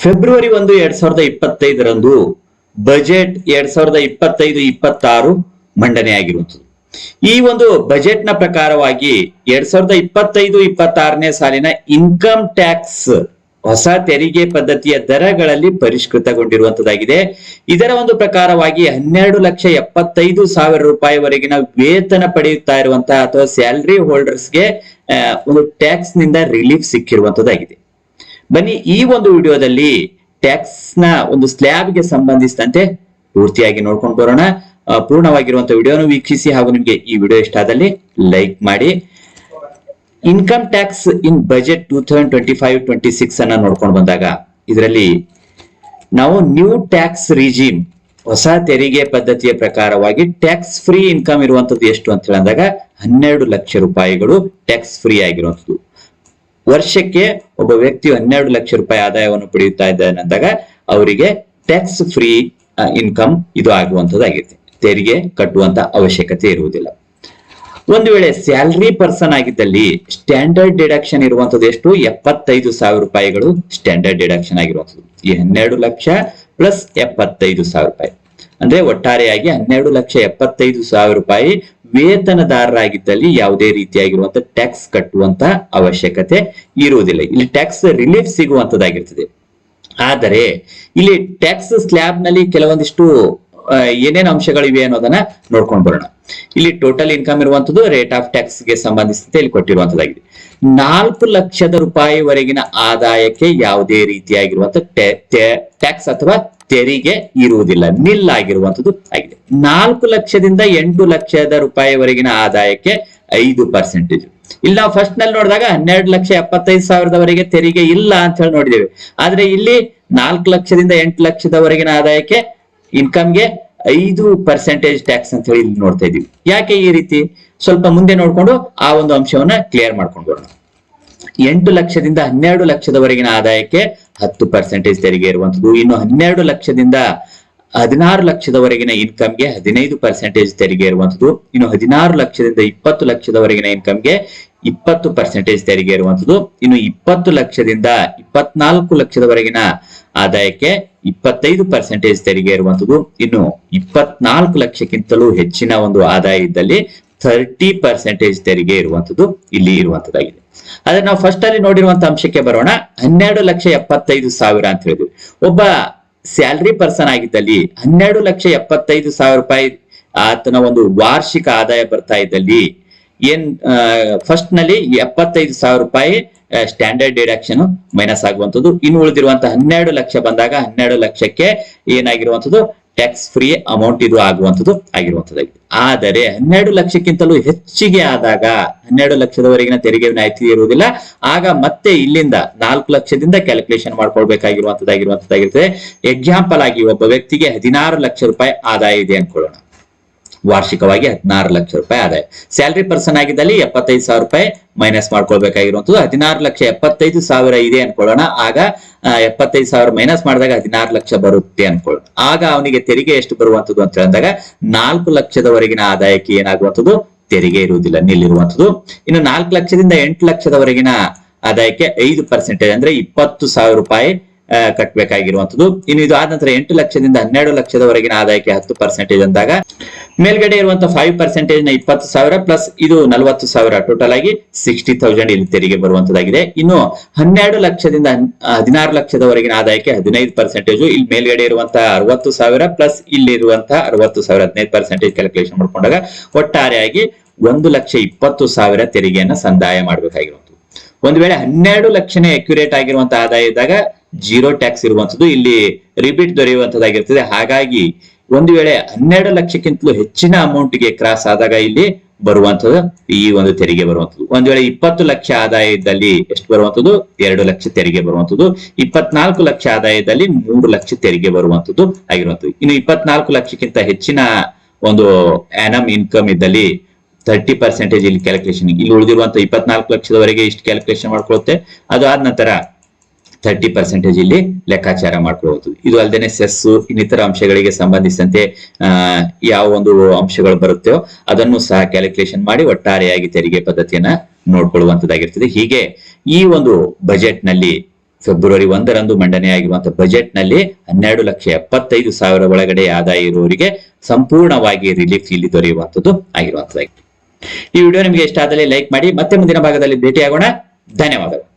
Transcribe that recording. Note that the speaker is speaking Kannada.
ಫೆಬ್ರವರಿ ಒಂದು ಎರಡ್ ಸಾವಿರದ ಇಪ್ಪತ್ತೈದರಂದು ಬಜೆಟ್ ಎರಡ್ ಸಾವಿರದ ಇಪ್ಪತ್ತೈದು, ಇಪ್ಪತ್ತಾರು ಮಂಡನೆಯಾಗಿರುವಂಥದ್ದು ಈ ಒಂದು ಬಜೆಟ್ನ ಪ್ರಕಾರವಾಗಿ ಎರಡ್ ಸಾವಿರದ ಇಪ್ಪತ್ತೈದು, ಇಪ್ಪತ್ತಾರನೇ ಸಾಲಿನ ಇನ್ಕಮ್ ಟ್ಯಾಕ್ಸ್ ಹೊಸ ತೆರಿಗೆ ಪದ್ಧತಿಯ ದರಗಳಲ್ಲಿ ಪರಿಷ್ಕೃತಗೊಂಡಿರುವಂತದ್ದಾಗಿದೆ ಇದರ ಒಂದು ಪ್ರಕಾರವಾಗಿ ಹನ್ನೆರಡು ಲಕ್ಷ ಎಪ್ಪತ್ತೈದು ಸಾವಿರ ರೂಪಾಯಿವರೆಗಿನ ವೇತನ ಪಡೆಯುತ್ತಾ ಇರುವಂತಹ ಅಥವಾ ಸ್ಯಾಲರಿ ಹೋಲ್ಡರ್ಸ್ಗೆ ಒಂದು ಟ್ಯಾಕ್ಸ್ನಿಂದ ರಿಲೀಫ್ ಸಿಕ್ಕಿರುವಂತದ್ದಾಗಿದೆ ಬನ್ನಿ ಈ ಒಂದು ವಿಡಿಯೋದಲ್ಲಿ ಟ್ಯಾಕ್ಸ್ನ ಒಂದು ಸ್ಲ್ಯಾಬ್ಗೆ ಸಂಬಂಧಿಸಿದಂತೆ ಪೂರ್ತಿಯಾಗಿ ನೋಡ್ಕೊಂಡು ಬರೋಣ. ಪೂರ್ಣವಾಗಿರುವಂತಹ ವಿಡಿಯೋನು ವೀಕ್ಷಿಸಿ ಹಾಗೂ ನಿಮಗೆ ಈ ವಿಡಿಯೋ ಇಷ್ಟ ಆದಲ್ಲಿ ಲೈಕ್ ಮಾಡಿ. Income tax in budget two thousand twenty five twenty six ಅನ್ನ ನೋಡ್ಕೊಂಡು ಬಂದಾಗ ಇದರಲ್ಲಿ ನಾವು ನ್ಯೂ ಟ್ಯಾಕ್ಸ್ ರಿಜಿಮ್ ಹೊಸ ತೆರಿಗೆ ಪದ್ಧತಿಯ ಪ್ರಕಾರವಾಗಿ ಟ್ಯಾಕ್ಸ್ ಫ್ರೀ ಇನ್ಕಮ್ ಇರುವಂತದ್ದು ಎಷ್ಟು ಅಂತ ಹೇಳಿದಾಗ ಹನ್ನೆರಡು ಲಕ್ಷ ರೂಪಾಯಿಗಳು ಟ್ಯಾಕ್ಸ್ ಫ್ರೀ ಆಗಿರುವಂತದ್ದು. ವರ್ಷಕ್ಕೆ ಒಬ್ಬ ವ್ಯಕ್ತಿಯು ಹನ್ನೆರಡು ಲಕ್ಷ ರೂಪಾಯಿ ಆದಾಯವನ್ನು ಪಡೆಯುತ್ತಾ ಇದ್ದಾನೆ ಅಂದಾಗ ಅವರಿಗೆ ಟ್ಯಾಕ್ಸ್ ಫ್ರೀ ಇನ್ಕಮ್ ಇದು ಆಗುವಂತದ್ದಾಗಿದೆ ತೆರಿಗೆ ಕಟ್ಟುವಂತ ಅವಶ್ಯಕತೆ ಇರುವುದಿಲ್ಲ. ಒಂದು ವೇಳೆ ಸ್ಯಾಲರಿ ಪರ್ಸನ್ ಆಗಿದ್ದಲ್ಲಿ ಸ್ಟ್ಯಾಂಡರ್ಡ್ ಡಿಡಕ್ಷನ್ ಇರುವಂತದ್ದು ಎಷ್ಟು? ಎಪ್ಪತ್ತೈದು ಸಾವಿರ ರೂಪಾಯಿಗಳು ಸ್ಟ್ಯಾಂಡರ್ಡ್ ಡಿಡಕ್ಷನ್ ಆಗಿರುವಂತದ್ದು ಈ ಹನ್ನೆರಡು ಲಕ್ಷ ಪ್ಲಸ್ ಎಪ್ಪತ್ತೈದು ಸಾವಿರ ರೂಪಾಯಿ. ಅಂದ್ರೆ ಒಟ್ಟಾರೆಯಾಗಿ ಹನ್ನೆರಡು ಲಕ್ಷ ಎಪ್ಪತ್ತೈದು ಸಾವಿರ ರೂಪಾಯಿ ವೇತನದಾರರಾಗಿದ್ದಲ್ಲಿ ಯಾವುದೇ ರೀತಿಯಾಗಿರುವಂತಹ ಟ್ಯಾಕ್ಸ್ ಕಟ್ಟುವಂತ ಅವಶ್ಯಕತೆ ಇರುವುದಿಲ್ಲ. ಇಲ್ಲಿ ಟ್ಯಾಕ್ಸ್ ರಿಲೀಫ್ ಸಿಗುವಂತದ್ದಾಗಿರ್ತದೆ ಆದರೆ, ಇಲ್ಲಿ ಟ್ಯಾಕ್ಸ್ ಸ್ಲ್ಯಾಬ್ನಲ್ಲಿ ಕೆಲವೊಂದಿಷ್ಟು ಏನೇನು ಅಂಶಗಳಿವೆ ಅನ್ನೋದನ್ನ ನೋಡ್ಕೊಂಡು ಬರೋಣ. ಇಲ್ಲಿ ಟೋಟಲ್ ಇನ್ಕಮ್ ಇರುವಂತದ್ದು ರೇಟ್ ಆಫ್ ಟ್ಯಾಕ್ಸ್ಗೆ ಸಂಬಂಧಿಸಿದಂತೆ ಇಲ್ಲಿ ಕೊಟ್ಟಿರುವಂತದ್ದಾಗಿದೆ ನಾಲ್ಕು ಲಕ್ಷದ ರೂಪಾಯಿವರೆಗಿನ ಆದಾಯಕ್ಕೆ ಯಾವುದೇ ರೀತಿಯಾಗಿರುವಂತ ಟ್ಯಾಕ್ಸ್ ಅಥವಾ ತೆರಿಗೆ ಇರುವುದಿಲ್ಲ ನಿಲ್ ಆಗಿರುವಂತದ್ದು ಆಗಿದೆ. ನಾಲ್ಕು ಲಕ್ಷದಿಂದ ಎಂಟು ಲಕ್ಷದ ರೂಪಾಯಿವರೆಗಿನ ಆದಾಯಕ್ಕೆ ಐದು ಪರ್ಸೆಂಟೇಜ್ ಇಲ್ಲಿ ನಾವು ಫಸ್ಟ್ನಲ್ಲಿ ನೋಡಿದಾಗ ಹನ್ನೆರಡು ಲಕ್ಷ ಎಪ್ಪತ್ತೈದು ಸಾವಿರದವರೆಗೆ ತೆರಿಗೆ ಇಲ್ಲ ಅಂತ ಹೇಳಿ ನೋಡಿದ್ದೇವೆ. ಆದ್ರೆ ಇಲ್ಲಿ ನಾಲ್ಕು ಲಕ್ಷದಿಂದ ಎಂಟು ಲಕ್ಷದವರೆಗಿನ ಆದಾಯಕ್ಕೆ ಇನ್ಕಮ್ಗೆ ಐದು ಪರ್ಸೆಂಟೇಜ್ ಟ್ಯಾಕ್ಸ್ ಅಂತ ಹೇಳಿ ಇಲ್ಲಿ ನೋಡ್ತಾ ಇದೀವಿ ಯಾಕೆ ಈ ರೀತಿ? ಸ್ವಲ್ಪ ಮುಂದೆ ನೋಡ್ಕೊಂಡು ಆ ಒಂದು ಅಂಶವನ್ನ ಕ್ಲಿಯರ್ ಮಾಡ್ಕೊಂಡು ಬರೋಣ. ಎಂಟು ಲಕ್ಷದಿಂದ ಹನ್ನೆರಡು ಲಕ್ಷದವರೆಗಿನ ಆದಾಯಕ್ಕೆ ಹತ್ತು ಪರ್ಸೆಂಟೇಜ್ ತೆರಿಗೆ ಇರುವಂತದ್ದು ಇನ್ನು ಹನ್ನೆರಡು ಲಕ್ಷದಿಂದ ಹದಿನಾರು ಲಕ್ಷದವರೆಗಿನ ಇನ್ಕಮ್ಗೆ ಹದಿನೈದು ಪರ್ಸೆಂಟೇಜ್ ತೆರಿಗೆ ಇರುವಂತದ್ದು ಇನ್ನು ಹದಿನಾರು ಲಕ್ಷದಿಂದ ಇಪ್ಪತ್ತು ಲಕ್ಷದವರೆಗಿನ ಇನ್ಕಮ್ಗೆ ಇಪ್ಪತ್ತು ಪರ್ಸೆಂಟೇಜ್ ತೆರಿಗೆ ಇರುವಂತದ್ದು ಇನ್ನು ಇಪ್ಪತ್ತು ಲಕ್ಷದಿಂದ ಇಪ್ಪತ್ನಾಲ್ಕು ಲಕ್ಷದವರೆಗಿನ ಆದಾಯಕ್ಕೆ ಇಪ್ಪತ್ತೈದು ಪರ್ಸೆಂಟೇಜ್ ತೆರಿಗೆ ಇರುವಂತದ್ದು ಇನ್ನು ಇಪ್ಪತ್ನಾಲ್ಕು ಲಕ್ಷಕ್ಕಿಂತಲೂ ಹೆಚ್ಚಿನ ಒಂದು ಆದಾಯ ಇದ್ದಲ್ಲಿ ಥರ್ಟಿ ಪರ್ಸೆಂಟೇಜ್ ತೆರಿಗೆ ಇರುವಂತದ್ದು ಇಲ್ಲಿ ಇರುವಂತದ್ದಾಗಿದೆ ಆದ್ರೆ ನಾವು ಫಸ್ಟ್ ಅಲ್ಲಿ ನೋಡಿರುವಂತ ಅಂಶಕ್ಕೆ ಬರೋಣ. ಹನ್ನೆರಡು ಲಕ್ಷ ಎಪ್ಪತ್ತೈದು ಸಾವಿರ ಅಂತ ಹೇಳಿದ್ವಿ. ಒಬ್ಬ ಸ್ಯಾಲರಿ ಪರ್ಸನ್ ಆಗಿದ್ದಲ್ಲಿ ಹನ್ನೆರಡು ಲಕ್ಷ ಎಪ್ಪತ್ತೈದು ಸಾವಿರ ರೂಪಾಯಿ ಆತನ ಒಂದು ವಾರ್ಷಿಕ ಆದಾಯ ಬರ್ತಾ ಇದ್ದಲ್ಲಿ ಏನ್ ಫಸ್ಟ್ನಲ್ಲಿ ಎಪ್ಪತ್ತೈದು ಸಾವಿರ ರೂಪಾಯಿ ಸ್ಟ್ಯಾಂಡರ್ಡ್ ಡಿಡಕ್ಷನ್ ಮೈನಸ್ ಆಗುವಂಥದ್ದು. ಇನ್ನು ಉಳಿದಿರುವಂತಹ ಹನ್ನೆರಡು ಲಕ್ಷ ಬಂದಾಗ ಹನ್ನೆರಡು ಲಕ್ಷಕ್ಕೆ ಏನಾಗಿರುವಂಥದ್ದು? ಟ್ಯಾಕ್ಸ್ ಫ್ರೀ ಅಮೌಂಟ್ ಇದು ಆಗುವಂಥದ್ದು ಆಗಿರುವಂಥದ್ದಾಗಿದೆ ಆದರೆ ಹನ್ನೆರಡು ಲಕ್ಷಕ್ಕಿಂತಲೂ ಹೆಚ್ಚಿಗೆ ಆದಾಗ ಹನ್ನೆರಡು ಲಕ್ಷದವರೆಗಿನ ತೆರಿಗೆ ವಿನಾಯಿತಿ ಇರುವುದಿಲ್ಲ. ಆಗ ಮತ್ತೆ ಇಲ್ಲಿಂದ ನಾಲ್ಕು ಲಕ್ಷದಿಂದ ಕ್ಯಾಲ್ಕುಲೇಷನ್ ಮಾಡ್ಕೊಳ್ಬೇಕಾಗಿರುವಂತದ್ದಾಗಿರುವಂತದ್ದಾಗಿರ್ತದೆ ಎಕ್ಸಾಂಪಲ್ ಆಗಿ ಒಬ್ಬ ವ್ಯಕ್ತಿಗೆ ಹದಿನಾರು ಲಕ್ಷ ರೂಪಾಯಿ ಆದಾಯ ಇದೆ ಅನ್ಕೊಳ್ಳೋಣ ವಾರ್ಷಿಕವಾಗಿ ಹದಿನಾರು ಲಕ್ಷ ರೂಪಾಯಿ ಆದಾಯ. ಸ್ಯಾಲರಿ ಪರ್ಸನ್ ಆಗಿದ್ದಲ್ಲಿ ಎಪ್ಪತ್ತೈದು ಸಾವಿರ ರೂಪಾಯಿ ಮೈನಸ್ ಮಾಡ್ಕೊಳ್ಬೇಕಾಗಿರುವಂತದ್ದು. ಹದಿನಾರು ಲಕ್ಷ ಎಪ್ಪತ್ತೈದು ಸಾವಿರ ಇದೆ ಅನ್ಕೊಳ್ಳೋಣ. ಆಗ ಎಪ್ಪತ್ತೈದು ಸಾವಿರ ಮೈನಸ್ ಮಾಡಿದಾಗ ಹದಿನಾರು ಲಕ್ಷ ಬರುತ್ತೆ ಅನ್ಕೊಳ್ಳೋಣ. ಆಗ ಅವನಿಗೆ ತೆರಿಗೆ ಎಷ್ಟು ಬರುವಂತದ್ದು ಅಂತ ಹೇಳಿದಾಗ ನಾಲ್ಕು ಲಕ್ಷದವರೆಗಿನ ಆದಾಯಕ್ಕೆ ಏನಾಗುವಂಥದ್ದು ತೆರಿಗೆ ಇರುವುದಿಲ್ಲ ನಿಲ್ಲಿರುವಂಥದ್ದು ಇನ್ನು ನಾಲ್ಕು ಲಕ್ಷದಿಂದ ಎಂಟು ಲಕ್ಷದವರೆಗಿನ ಆದಾಯಕ್ಕೆ ಐದು ಪರ್ಸೆಂಟೇಜ್ ಅಂದ್ರೆ ಇಪ್ಪತ್ತು ಸಾವಿರ ರೂಪಾಯಿ ಆ, ಕಟ್ಬೇಕಾಗಿರುವಂತದ್ದು ಇನ್ನು ಇದು ಆದ ನಂತರ ಎಂಟು ಲಕ್ಷದಿಂದ ಹನ್ನೆರಡು ಲಕ್ಷದವರೆಗಿನ ಆದಾಯಕ್ಕೆ ಹತ್ತು ಪರ್ಸೆಂಟೇಜ್ ಅಂದಾಗ ಮೇಲ್ಗಡೆ ಇರುವಂತಹ ಫೈವ್ ಪರ್ಸೆಂಟೇಜ್ನ ಇಪ್ಪತ್ತು ಸಾವಿರ ಪ್ಲಸ್ ಇದು ನಲವತ್ತು ಸಾವಿರ ಟೋಟಲ್ ಆಗಿ ಸಿಕ್ಸ್ಟಿ ತೌಸಂಡ್ ಇಲ್ಲಿ ತೆರಿಗೆ ಬರುವಂತದಾಗಿದೆ ಇನ್ನು ಹನ್ನೆರಡು ಲಕ್ಷದಿಂದ ಹದಿನಾರು ಲಕ್ಷದವರೆಗಿನ ಆದಾಯಕ್ಕೆ ಹದಿನೈದು ಪರ್ಸೆಂಟೇಜ್ ಇಲ್ಲಿ ಮೇಲ್ಗಡೆ ಇರುವಂತಹ ಅರವತ್ತು ಸಾವಿರ ಪ್ಲಸ್ ಇಲ್ಲಿ ಇರುವಂತಹ ಅರವತ್ತು ಸಾವಿರ ಹದಿನೈದು ಪರ್ಸೆಂಟೇಜ್ ಕ್ಯಾಲ್ಕುಲೇಷನ್ ಮಾಡ್ಕೊಂಡಾಗ ಒಟ್ಟಾರೆಯಾಗಿ ಒಂದು ಲಕ್ಷ ಇಪ್ಪತ್ತು ಸಾವಿರ ತೆರಿಗೆಯನ್ನ ಸಂದಾಯ ಮಾಡಬೇಕಾಗಿರುವಂತದ್ದು ಒಂದು ವೇಳೆ ಹನ್ನೆರಡು ಲಕ್ಷನೇ ಅಕ್ಯುರೇಟ್ ಆಗಿರುವಂತಹ ಆದಾಯ ಇದ್ದಾಗ ಜೀರೋ ಟ್ಯಾಕ್ಸ್ ಇರುವಂತದ್ದು ಇಲ್ಲಿ ರಿಪೀಟ್ ದೊರೆಯುವಂತದ್ದಾಗಿರ್ತದೆ ಹಾಗಾಗಿ ಒಂದು ವೇಳೆ ಹನ್ನೆರಡು ಲಕ್ಷಕ್ಕಿಂತಲೂ ಹೆಚ್ಚಿನ ಅಮೌಂಟ್ಗೆ ಕ್ರಾಸ್ ಆದಾಗ ಇಲ್ಲಿ ಬರುವಂತದ್ದು ಈ ಒಂದು ತೆರಿಗೆ ಬರುವಂತದ್ದು ಒಂದ್ ವೇಳೆ ಇಪ್ಪತ್ತು ಲಕ್ಷ ಆದಾಯ ಇದ್ದಲ್ಲಿ ಎಷ್ಟು ಬರುವಂತದ್ದು ಎರಡು ಲಕ್ಷ ತೆರಿಗೆ ಬರುವಂತದ್ದು ಇಪ್ಪತ್ನಾಲ್ಕು ಲಕ್ಷ ಆದಾಯದಲ್ಲಿ ಮೂರು ಲಕ್ಷ ತೆರಿಗೆ ಬರುವಂತದ್ದು ಆಗಿರುವಂತದ್ದು ಇನ್ನು ಇಪ್ಪತ್ನಾಲ್ಕು ಲಕ್ಷಕ್ಕಿಂತ ಹೆಚ್ಚಿನ ಒಂದು ಆನಮ್ ಇನ್ಕಮ್ ಇದ್ದಲ್ಲಿ ತರ್ಟಿ ಪರ್ಸೆಂಟೇಜ್ ಇಲ್ಲಿ ಕ್ಯಾಲ್ಕುಲೇಷನ್ ಇಲ್ಲಿ ಉಳಿದಿರುವಂತಹ ಇಪ್ಪತ್ನಾಲ್ಕು ಲಕ್ಷದವರೆಗೆ ಇಷ್ಟು ಕ್ಯಾಲ್ಕುಲೇಷನ್ ಮಾಡ್ಕೊಳುತ್ತೆ. ಅದು ಆದ ನಂತರ ತರ್ಟಿ ಪರ್ಸೆಂಟೇಜ್ ಇಲ್ಲಿ ಲೆಕ್ಕಾಚಾರ ಮಾಡ್ಕೊಳ್ಳಬಹುದು ಇದು ಅಲ್ಲದೆ ಸೆಸ್ ಇನ್ನಿತರ ಅಂಶಗಳಿಗೆ ಸಂಬಂಧಿಸಿದಂತೆ ಯಾವ ಒಂದು ಅಂಶಗಳು ಬರುತ್ತೋ ಅದನ್ನು ಸಹ ಕ್ಯಾಲ್ಕುಲೇಷನ್ ಮಾಡಿ ಒಟ್ಟಾರೆಯಾಗಿ ತೆರಿಗೆ ಪದ್ಧತಿಯನ್ನ ನೋಡ್ಕೊಳ್ಳುವಂತದ್ದಾಗಿರ್ತದೆ. ಹೀಗೆ ಈ ಒಂದು ಬಜೆಟ್ನಲ್ಲಿ ಫೆಬ್ರವರಿ ಒಂದರಂದು ಮಂಡನೆಯಾಗಿರುವಂತಹ ಬಜೆಟ್ನಲ್ಲಿ ಹನ್ನೆರಡು ಲಕ್ಷ ಎಪ್ಪತ್ತೈದು ಸಾವಿರ ಒಳಗಡೆ ಆದಾಯ ಇರುವವರಿಗೆ ಸಂಪೂರ್ಣವಾಗಿ ರಿಲೀಫ್ ಇಲ್ಲಿ ದೊರೆಯುವಂಥದ್ದು ಆಗಿರುವಂತದ್ದಾಗಿದೆ ಈ ವಿಡಿಯೋ ನಿಮಗೆ ಇಷ್ಟ ಆದಲ್ಲಿ ಲೈಕ್ ಮಾಡಿ, ಮತ್ತೆ ಮುಂದಿನ ಭಾಗದಲ್ಲಿ ಭೇಟಿಯಾಗೋಣ. ಧನ್ಯವಾದಗಳು.